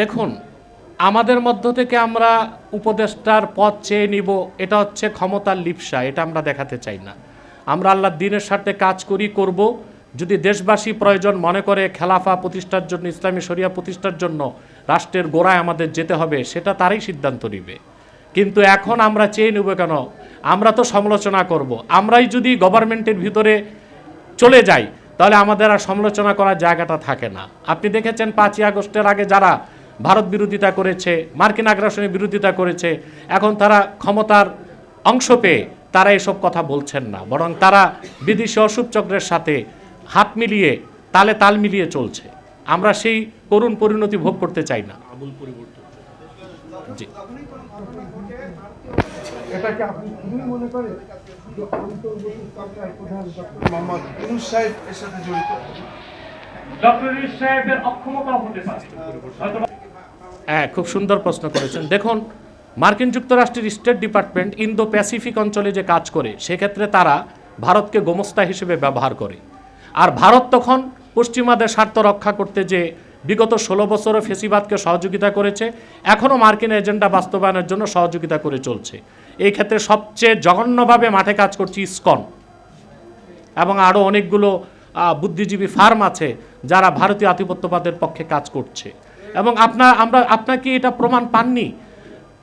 দেখুন, আমাদের মধ্য থেকে আমরা উপদেষ্টার পথ চেয়ে নিব, এটা হচ্ছে ক্ষমতার লিপসা, এটা আমরা দেখাতে চাই না। আমরা আল্লাহ দিনের স্বার্থে কাজ করি, করব। যদি দেশবাসী প্রয়োজন মনে করে খেলাফা প্রতিষ্ঠার জন্য, ইসলামী শরিয়া প্রতিষ্ঠার জন্য রাষ্ট্রের গোড়ায় আমাদের যেতে হবে, সেটা তারই সিদ্ধান্ত নিবে। কিন্তু এখন আমরা চেয়ে নেব কেন? আমরা তো সমালোচনা করব। আমরাই যদি গভর্নমেন্টের ভিতরে চলে যাই তাহলে আমাদের আর সমালোচনা করার জায়গাটা থাকে না। আপনি দেখেছেন পাঁচই আগস্টের আগে যারা ভারত বিরোধিতা করেছে, মার্কিন আগ্রাসনের বিরোধিতা করেছে, এখন তারা ক্ষমতার অংশ পেয়ে তারা এসব কথা বলছেন না। বরং তারা বিদেশি অশুভ চক্রের সাথে হাত মিলিয়ে, তালে তাল মিলিয়ে চলছে। আমরা সেই করুণ পরিণতি ভোগ করতে চাই না। জি। এটাকে আপনি তুমি মনে করেন যে অন্তর্বর্তী সরকার প্রধান ডক্টর মোহাম্মদ ইউনুস সাহেব এর সাথে জড়িত? ডক্টর সাহেবের অক্ষমতা হতে পারে। হ্যাঁ খুব সুন্দর প্রশ্ন করেছেন। দেখুন মার্কিন যুক্তরাষ্ট্রের স্টেট ডিপার্টমেন্ট ইন্দো প্যাসিফিক অঞ্চলে যে কাজ করে সেক্ষেত্রে তারা ভারতকে গোমস্তা হিসেবে ব্যবহার করে। আর ভারত তখন পশ্চিমাদের স্বার্থ রক্ষা করতে যে বিগত ষোলো বছরও ফেসিবাদকে সহযোগিতা করেছে, এখনও মার্কিন এজেন্ডা বাস্তবায়নের জন্য সহযোগিতা করে চলছে। এই ক্ষেত্রে সবচেয়ে জঘন্যভাবে মাঠে কাজ করছে ইসকন এবং আরও অনেকগুলো বুদ্ধিজীবী ফার্ম আছে যারা ভারতীয় আধিপত্যবাদের পক্ষে কাজ করছে। এবং আপনার আমরা, আপনাকে এটা প্রমাণ পাননি।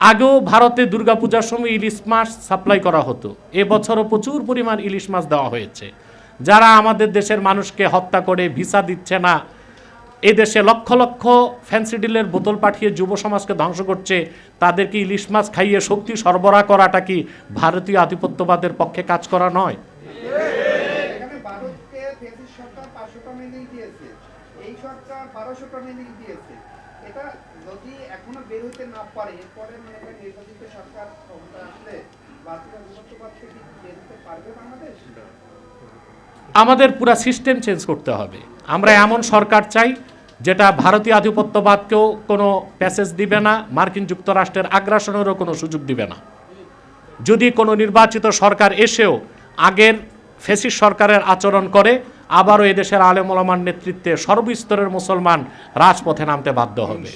আগেও ভারতে দুর্গাপূজার সময় ইলিশ মাছ সাপ্লাই করা হতো। এবছরও প্রচুর পরিমাণ ইলিশ মাছ দেওয়া হয়েছে। যারা আমাদের দেশের মানুষকে হত্যা করে ভিসা দিচ্ছে না এদেশে লক্ষ লক্ষ ফ্যান্সি ডিলের বোতল পাঠিয়ে যুব সমাজকে ধ্বংস করছে তাদেরকে ইলিশ মাছ খাইয়ে শক্তি সরবরাহ করাটা কি ভারতীয় আধিপত্যবাদের পক্ষে কাজ করা নয়? এটা যদি এখনও বের হইতে না পারে এরপরে মনে করেন নির্বাচিত সরকার ক্ষমতা আসলে আমাদের পুরা সিস্টেম চেঞ্জ করতে হবে। আমরা এমন সরকার চাই যেটা ভারতীয় আধিপত্যবাদকেও কোনো প্যাসেজ দিবে না, মার্কিন যুক্তরাষ্ট্রের আগ্রাসনেরও কোনো সুযোগ দিবে না। যদি কোনো নির্বাচিত সরকার এসেও আগের ফেসিস সরকারের আচরণ করে, আবারও এদেশের আলেমলামার নেতৃত্বে সর্বস্তরের মুসলমান রাজপথে নামতে বাধ্য হবে।